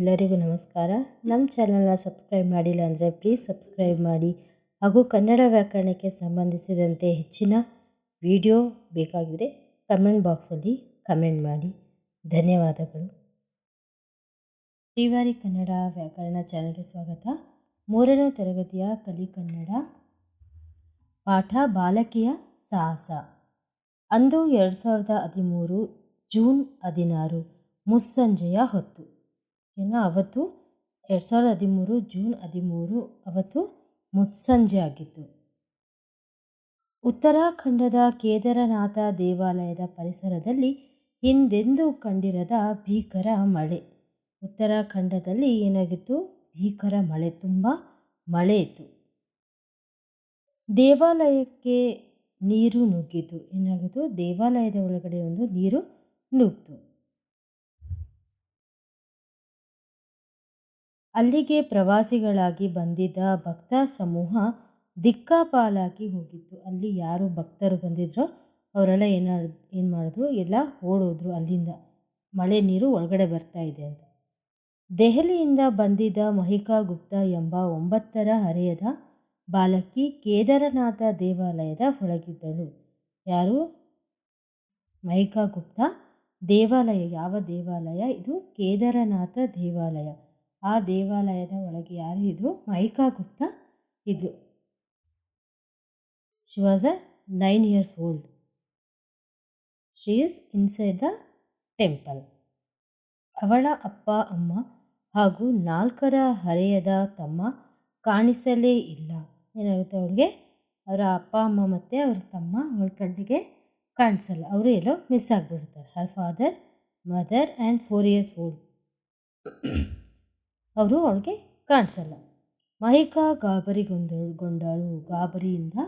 ಎಲ್ಲರಿಗೂ ನಮಸ್ಕಾರ. ನಮ್ಮ ಚಾನಲ್ನ ಸಬ್ಸ್ಕ್ರೈಬ್ ಮಾಡಿಲ್ಲ ಅಂದರೆ ಪ್ಲೀಸ್ ಸಬ್ಸ್ಕ್ರೈಬ್ ಮಾಡಿ. ಹಾಗೂ ಕನ್ನಡ ವ್ಯಾಕರಣಕ್ಕೆ ಸಂಬಂಧಿಸಿದಂತೆ ಹೆಚ್ಚಿನ ವಿಡಿಯೋ ಬೇಕಾಗಿದೆ ಕಮೆಂಟ್ ಬಾಕ್ಸಲ್ಲಿ ಕಮೆಂಟ್ ಮಾಡಿ. ಧನ್ಯವಾದಗಳು. ಶ್ರೀವಾರಿ ಕನ್ನಡ ವ್ಯಾಕರಣ ಚಾನಲ್ಗೆ ಸ್ವಾಗತ. ಮೂರನೇ ತರಗತಿಯ ಕಲಿ ಕನ್ನಡ ಪಾಠ ಬಾಲಕಿಯ ಸಾಹಸ. ಅಂದು ಎರಡು ಸಾವಿರದ ಹದಿಮೂರು ಜೂನ್ ಹದಿನಾರು ಮುಸ್ಸಂಜೆಯ ಹೊತ್ತು. ಏನ ಅವತ್ತು ಎರಡು ಸಾವಿರದ ಹದಿಮೂರು ಜೂನ್ ಹದಿಮೂರು ಅವತ್ತು ಮುತ್ಸಂಜೆ ಆಗಿತ್ತು. ಉತ್ತರಾಖಂಡದ ಕೇದಾರನಾಥ ದೇವಾಲಯದ ಪರಿಸರದಲ್ಲಿ ಹಿಂದೆಂದೂ ಕಂಡಿರದ ಭೀಕರ ಮಳೆ. ಉತ್ತರಾಖಂಡದಲ್ಲಿ ಏನಾಗಿತ್ತು? ಭೀಕರ ಮಳೆ, ತುಂಬ ಮಳೆ ಇತ್ತು. ದೇವಾಲಯಕ್ಕೆ ನೀರು ನುಗ್ಗಿತು. ಏನಾಗಿತ್ತು? ದೇವಾಲಯದ ಒಳಗಡೆ ಒಂದು ನೀರು ನುಗ್ಗಿತು. ಅಲ್ಲಿಗೆ ಪ್ರವಾಸಿಗಳಾಗಿ ಬಂದಿದ್ದ ಭಕ್ತ ಸಮೂಹ ದಿಕ್ಕಾಪಾಲಾಗಿ ಹೋಗಿತ್ತು. ಅಲ್ಲಿ ಯಾರು ಭಕ್ತರು ಬಂದಿದ್ರು ಅವರೆಲ್ಲ ಏನ, ಏನು ಮಾಡಿದ್ರು, ಎಲ್ಲ ಓಡೋದ್ರು ಅಲ್ಲಿಂದ. ಮಳೆ ನೀರು ಒಳಗಡೆ ಬರ್ತಾ ಇದೆ ಅಂತ. ದೆಹಲಿಯಿಂದ ಬಂದಿದ್ದ ಮಹಿಕಾ ಗುಪ್ತಾ ಎಂಬ ಒಂಬತ್ತರ ಹರೆಯದ ಬಾಲಕಿ ಕೇದಾರನಾಥ ದೇವಾಲಯದ ಒಳಗಿದ್ದಳು ಯಾರು? ಮಹಿಕಾ ಗುಪ್ತ. ದೇವಾಲಯ, ಯಾವ ದೇವಾಲಯ? ಇದು ಕೇದಾರನಾಥ ದೇವಾಲಯ. ಆ ದೇವಾಲಯದ ಒಳಗೆ ಯಾರು ಇದ್ರು? ಮೈಕಾ ಗುಪ್ತಾ ಇದು she was a nine years old she is inside the temple ಅವಳ ಅಪ್ಪ, ಅಮ್ಮ ಹಾಗೂ ನಾಲ್ಕರ ಹರೆಯದ ತಮ್ಮ ಕಾಣಿಸಲೇ ಇಲ್ಲ. ಏನಾಗುತ್ತೆ ಅವಳಿಗೆ? ಅವರ ಅಪ್ಪ, ಅಮ್ಮ ಮತ್ತು ಅವ್ರ ತಮ್ಮ ಅವಳ ಕಣ್ಣಿಗೆ ಕಾಣಿಸಲ್ಲ. ಅವರು ಎಲ್ಲೋ ಮಿಸ್ ಆಗಿಬಿಡ್ತಾರೆ. Her father mother and four years old ಅವರು ಅವಳಿಗೆ ಕಾಣಿಸಲ್ಲ. ಮಹಿಕಾ ಗಾಬರಿಗೊಂದಳು ಗೊಂಡಾಳು ಗಾಬರಿಯಿಂದ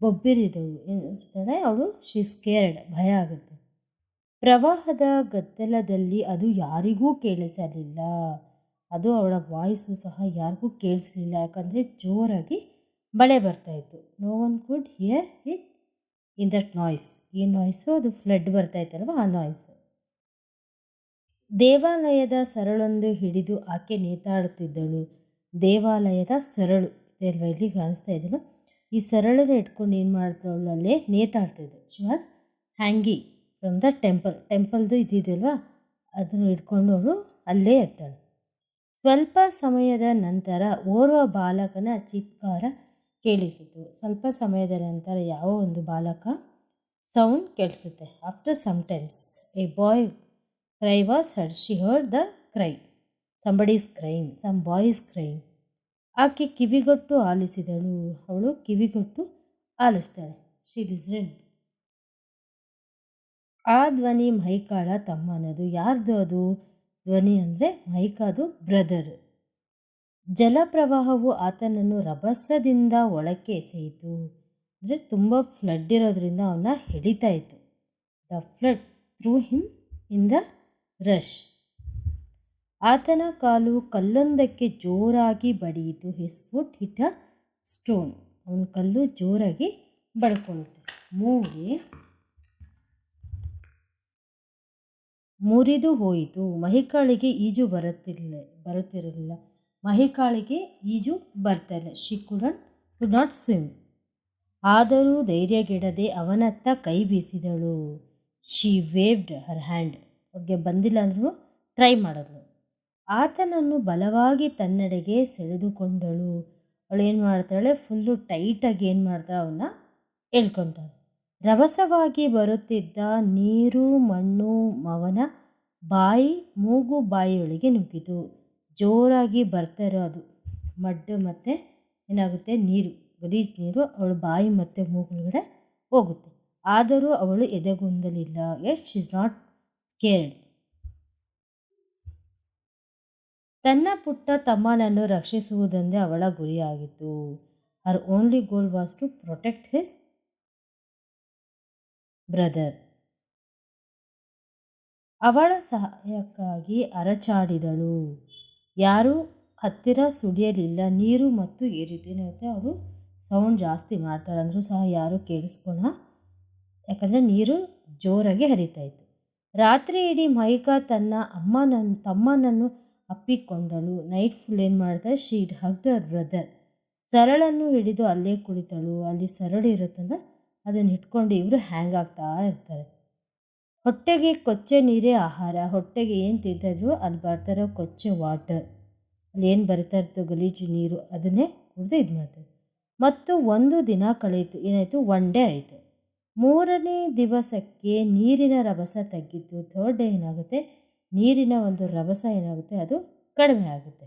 ಬೊಬ್ಬಿರಿದಳು ಏನಿರ್ತಾಳೆ ಅವಳು ಶಿ ಸ್ಕೇರ್ಡ್ ಭಯ ಆಗುತ್ತೆ. ಪ್ರವಾಹದ ಗದ್ದಲದಲ್ಲಿ ಅದು ಯಾರಿಗೂ ಕೇಳಿಸಲಿಲ್ಲ. ಅದು ಅವಳ ವಾಯ್ಸು ಸಹ ಯಾರಿಗೂ ಕೇಳಿಸಲಿಲ್ಲ, ಯಾಕಂದರೆ ಜೋರಾಗಿ ಮಳೆ ಬರ್ತಾಯಿತ್ತು no one could hear it in that noise ಈ ನಾಯ್ಸು ಅದು ಫ್ಲಡ್ ಬರ್ತಾಯಿತ್ತಲ್ವ ಆ ನಾಯ್ಸ್ ದೇವಾಲಯದ ಸರಳೊಂದು ಹಿಡಿದು ಆಕೆ ನೇತಾಡುತ್ತಿದ್ದಳು. ದೇವಾಲಯದ ಸರಳು ಇದೆಲ್ವ ಇಲ್ಲಿ ಕಾಣಿಸ್ತಾ ಇದ್ದಳು ಈ ಸರಳನ್ನು ಇಟ್ಕೊಂಡು ಏನು ಮಾಡ್ತಾಳು ಅಲ್ಲೇ ನೇತಾಡ್ತಿದ್ದೆ she was hanging from the temple ಟೆಂಪಲ್ದು ಇದ್ದಿದೆಯಲ್ವಾ ಅದನ್ನು ಇಟ್ಕೊಂಡು ಅವಳು ಅಲ್ಲೇ ಇರ್ತಾಳೆ ಸ್ವಲ್ಪ ಸಮಯದ ನಂತರ ಓರ್ವ ಬಾಲಕನ ಚಿತ್ಕಾರ ಕೇಳಿಸಿತು. ಸ್ವಲ್ಪ ಸಮಯದ ನಂತರ ಯಾವ ಒಂದು ಬಾಲಕ? Sound ಕೇಳಿಸುತ್ತೆ. After sometimes a boy cry was heard she heard the cry Somebody is crying some boy is crying ಆಕೆ ಕಿವಿಗೊಟ್ಟು ಆಲಿಸಿದಳು. ಅವಳು ಕಿವಿಗೊಟ್ಟು ಆಲಿಸ್ತಾಳೆ. ಶಿ ಲಿಸನ್ ಆ ಧ್ವನಿ ಮೈಕಾಳ ತಮ್ಮನದು. ಯಾರ್ದು ಅದು? ಧ್ವನಿ ಅಂದರೆ ಮೈಕಾದು ಬ್ರದರ್ ಜಲಪ್ರವಾಹವು ಆತನನ್ನು ರಭಸದಿಂದ ಒಳಕ್ಕೆ ಎಸೆಯಿತು. ಅಂದರೆ ತುಂಬ ಫ್ಲಡ್ ಇರೋದ್ರಿಂದ ಅವನ್ನ ಹಿಡಿತಾ ಇತ್ತು. The flood threw him in the rush. ಆತನ ಕಾಲು ಕಲ್ಲೊಂದಕ್ಕೆ ಜೋರಾಗಿ ಬಡಿಯಿತು. ಹಿಸ್ ಫುಟ್ ಹಿಟ್ ಸ್ಟೋನ್ ಅವನ ಕಲ್ಲು ಜೋರಾಗಿ ಬಡ್ಕೊಂಡಿತು. ಮೂಗೆ ಮುರಿದು ಹೋಯಿತು. ಮಹಿಕಾಳಿಗೆ ಈಜು ಬರುತ್ತಿರಲಿಲ್ಲ ಬರುತ್ತಿರಲಿಲ್ಲ. ಮಹಿಕಾಳಿಗೆ ಈಜು ಬರ್ತಿಲ್ಲ. She couldn't to not swim ಆದರೂ ಧೈರ್ಯಗೆಡದೆ ಅವನತ್ತ ಕೈ ಬೀಸಿದಳು. ಶಿ ವೇವ್ಡ್ ಹರ್ ಹ್ಯಾಂಡ್ ಅವ್ರಿಗೆ ಬಂದಿಲ್ಲ ಅಂದ್ರೂ ಟ್ರೈ ಮಾಡಿದ್ಳು ಆತನನ್ನು ಬಲವಾಗಿ ತನ್ನೆಡೆಗೆ ಸೆಳೆದುಕೊಂಡಳು. ಅವಳು ಏನು ಮಾಡ್ತಾಳೆ ಫುಲ್ಲು ಟೈಟಾಗಿ ಏನು ಮಾಡ್ತಾಳೆ ಅವನ್ನ ಹೇಳ್ಕೊತಾಳೆ ರಭಸವಾಗಿ ಬರುತ್ತಿದ್ದ ನೀರು, ಮಣ್ಣು ಮವನ ಬಾಯಿ, ಮೂಗು ಬಾಯಿಯೊಳಗೆ ನುಗ್ಗಿತು. ಜೋರಾಗಿ ಬರ್ತಾ ಇರೋದು. ಮಡ್ಡು ಮತ್ತು ಏನಾಗುತ್ತೆ? ನೀರು. ಗಲೀಜು ನೀರು, ಅವಳ ಬಾಯಿ ಮತ್ತು ಮೂಗುಳಗಡೆ ಹೋಗುತ್ತೆ. ಆದರೂ ಅವಳು ಎದೆಗುಂದಲಿಲ್ಲ. Yet she is not scared ತನ್ನ ಪುಟ್ಟ ತಮ್ಮನನ್ನು ರಕ್ಷಿಸುವುದೆಂದೇ ಅವಳ ಗುರಿಯಾಗಿತ್ತು her only goal was to protect his brother ಅವಳ ಸಹಾಯಕ್ಕಾಗಿ ಅರಚಾಡಿದಳು. ಯಾರೂ ಹತ್ತಿರ ಸುಡಿಯಲಿಲ್ಲ ನೀರು ಮತ್ತು ಈ ಏನಾಗುತ್ತೆ ಅವಳು ಸೌಂಡ್ ಜಾಸ್ತಿ ಮಾಡ್ತಾಳೆ ಅಂದರೂ ಸಹ ಯಾರೂ ಕೇಳಿಸ್ಕೊಳ್ಳ ಯಾಕಂದರೆ ನೀರು ಜೋರಾಗಿ ಹರಿತಾ ಇತ್ತು. ರಾತ್ರಿ ಇಡೀ ಮೈಕಾ ತನ್ನ ಅಮ್ಮನನ್ನು ತಮ್ಮನನ್ನು ಅಪ್ಪಿಕೊಂಡಳು. ನೈಟ್ ಫುಲ್ ಏನು ಮಾಡ್ದೆ ಶೀಡ್ ಹಗ್ಡ್ ಬ್ರದರ್ ಸರಳನ್ನು ಹಿಡಿದು ಅಲ್ಲೇ ಕುಳಿತಳು. ಅಲ್ಲಿ ಸರಳು ಇರುತ್ತಲ್ಲ ಅದನ್ನು ಇಟ್ಕೊಂಡು ಇವರು ಹ್ಯಾಂಗ್ ಆಗ್ತಾ ಇರ್ತಾರೆ. ಹೊಟ್ಟೆಗೆ ಕೊಚ್ಚೆ ನೀರೇ ಆಹಾರ. ಹೊಟ್ಟೆಗೆ ಏನು ತಿಂತಿದ್ರು ಅಲ್ಲಿ ಬರ್ತಾರೋ ಕೊಚ್ಚೆ ವಾಟರ್ ಅಲ್ಲಿ ಏನು ಬರ್ತಾ ಇರ್ತೋ ಗಲೀಜು ನೀರು, ಅದನ್ನೇ ಕುಡಿದು ಇದು ಮಾಡ್ತಾರೆ. ಮತ್ತು ಒಂದು ದಿನ ಕಳೆಯಿತು ಏನಾಯಿತು? ಒನ್ ಡೇ ಆಯಿತು. ಮೂರನೇ ದಿವಸಕ್ಕೆ ನೀರಿನ ರಭಸ ತಗ್ಗಿದ್ದು ದೊಡ್ಡ ಏನಾಗುತ್ತೆ? ನೀರಿನ ಒಂದು ರಭಸ ಏನಾಗುತ್ತೆ? ಅದು ಕಡಿಮೆ ಆಗುತ್ತೆ.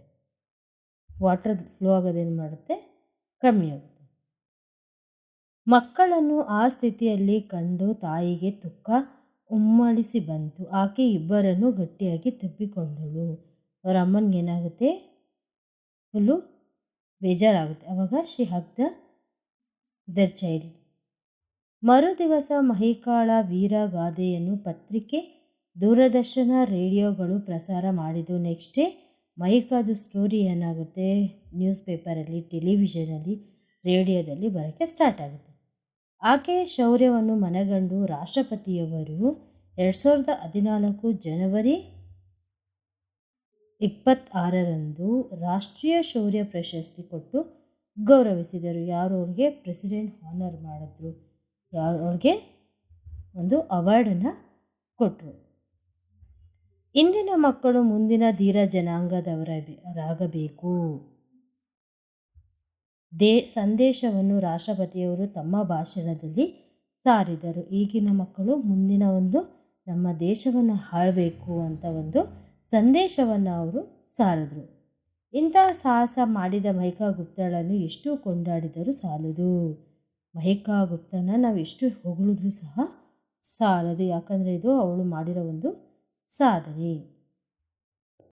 ವಾಟರ್ ಫ್ಲೋ ಆಗೋದೇನು ಮಾಡುತ್ತೆ? ಕಮ್ಮಿ ಆಗುತ್ತೆ. ಮಕ್ಕಳನ್ನು ಆ ಸ್ಥಿತಿಯಲ್ಲಿ ಕಂಡು ತಾಯಿಗೆ ತುಕ್ಕ ಉಮ್ಮಳಿಸಿ ಬಂತು. ಆಕೆ ಇಬ್ಬರನ್ನು ಗಟ್ಟಿಯಾಗಿ ತಬ್ಬಿಕೊಂಡಳು. ಅವರ ಅಮ್ಮನಿಗೆ ಏನಾಗುತ್ತೆ? ಫುಲ್ಲು ಬೇಜಾರಾಗುತ್ತೆ. ಅವಾಗ ಶಿ ಹಗ್ದ ದರ್ ಚೈಲ್ಡ್ ಮರುದಿವಸ ಮಹಿಕಾಳ ವೀರಗಾದೆಯನ್ನು ಪತ್ರಿಕೆ, ದೂರದರ್ಶನ ರೇಡಿಯೋಗಳು ಪ್ರಸಾರ ಮಾಡಿದ್ದು ನೆಕ್ಸ್ಟ್ ಡೇ. ಮಹಿಕಾದು ಸ್ಟೋರಿ ಏನಾಗುತ್ತೆ? ನ್ಯೂಸ್ ಪೇಪರಲ್ಲಿ ಟೆಲಿವಿಷನಲ್ಲಿ ರೇಡಿಯೋದಲ್ಲಿ ಬರೋಕ್ಕೆ ಸ್ಟಾರ್ಟ್ ಆಗುತ್ತೆ. ಆಕೆಯ ಶೌರ್ಯವನ್ನು ಮನಗಂಡು ರಾಷ್ಟ್ರಪತಿಯವರು ಎರಡು ಸಾವಿರದ ಹದಿನಾಲ್ಕು ಜನವರಿ ಇಪ್ಪತ್ತಾರರಂದು ರಾಷ್ಟ್ರೀಯ ಶೌರ್ಯ ಪ್ರಶಸ್ತಿ ಕೊಟ್ಟು ಗೌರವಿಸಿದರು. ಯಾರು ಅವ್ರಿಗೆ ಪ್ರೆಸಿಡೆಂಟ್ ಹಾನರ್ ಮಾಡಿದ್ರು. ಅವ್ರಿಗೆ? ಒಂದು ಅವಾರ್ಡನ್ನು ಕೊಟ್ಟರು ಇಂದಿನ ಮಕ್ಕಳು ಮುಂದಿನ ಧೀರ ಜನಾಂಗದವರಾಗಬೇಕು. ದೇ, ಸಂದೇಶವನ್ನು ರಾಷ್ಟ್ರಪತಿಯವರು ತಮ್ಮ ಭಾಷಣದಲ್ಲಿ ಸಾರಿದರು. ಈಗಿನ ಮಕ್ಕಳು ಮುಂದಿನ ಒಂದು ನಮ್ಮ ದೇಶವನ್ನು ಹಾಳಬೇಕು ಅಂತ ಒಂದು ಸಂದೇಶವನ್ನು ಅವರು ಸಾರಿದರು. ಇಂತಹ ಸಾಹಸ ಮಾಡಿದ ಮೈಕಾ ಗುಪ್ತಳನ್ನು ಎಷ್ಟು ಕೊಂಡಾಡಿದರೂ ಸಾಲದು. ಮಹಿಕಾ ಗುಪ್ತನ ನಾವು ಎಷ್ಟು ಹೊಗಳಿದ್ರೂ ಸಹ ಸಾಲದು. ಯಾಕಂದರೆ ಇದು ಅವಳು ಮಾಡಿರೋ ಒಂದು ಸಾಧನೆ.